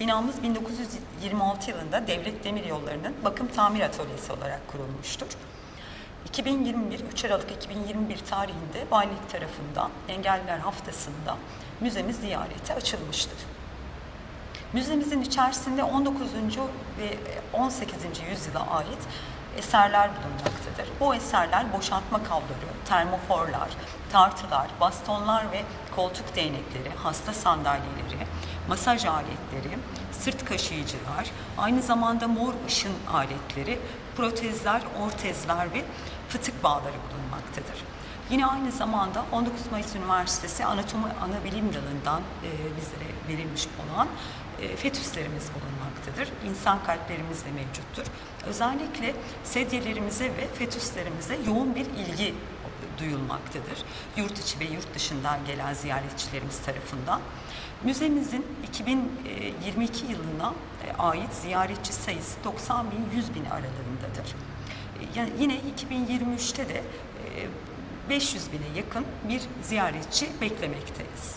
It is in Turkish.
Binamız 1926 yılında Devlet Demir Yolları'nın bakım tamir atölyesi olarak kurulmuştur. 2021, 3 Aralık 2021 tarihinde valilik tarafından Engelliler Haftası'nda müzemiz ziyarete açılmıştır. Müzemizin içerisinde 19. ve 18. yüzyıla ait eserler bulunmaktadır. Bu eserler boşaltma kabloları, termoforlar, tartılar, bastonlar ve koltuk değnekleri, hasta sandalyeleri, masaj aletleri, sırt kaşıyıcılar, aynı zamanda mor ışın aletleri, protezler, ortezler ve fıtık bağları bulunmaktadır. Yine aynı zamanda 19 Mayıs Üniversitesi Anatomi Anabilim Dalı'ndan e, bizlere verilmiş olan e, fetüslerimiz bulunmaktadır. İnsan kalplerimiz de mevcuttur. Özellikle sedyelerimize ve fetüslerimize yoğun bir ilgi duyulmaktadır. Yurt içi ve yurt dışından gelen ziyaretçilerimiz tarafından. Müzemizin 2022 yılına e, ait ziyaretçi sayısı 90 bin 100 bin aralığındadır. E, yani Yine 2023'te de e, 500 bine yakın bir ziyaretçi beklemekteyiz.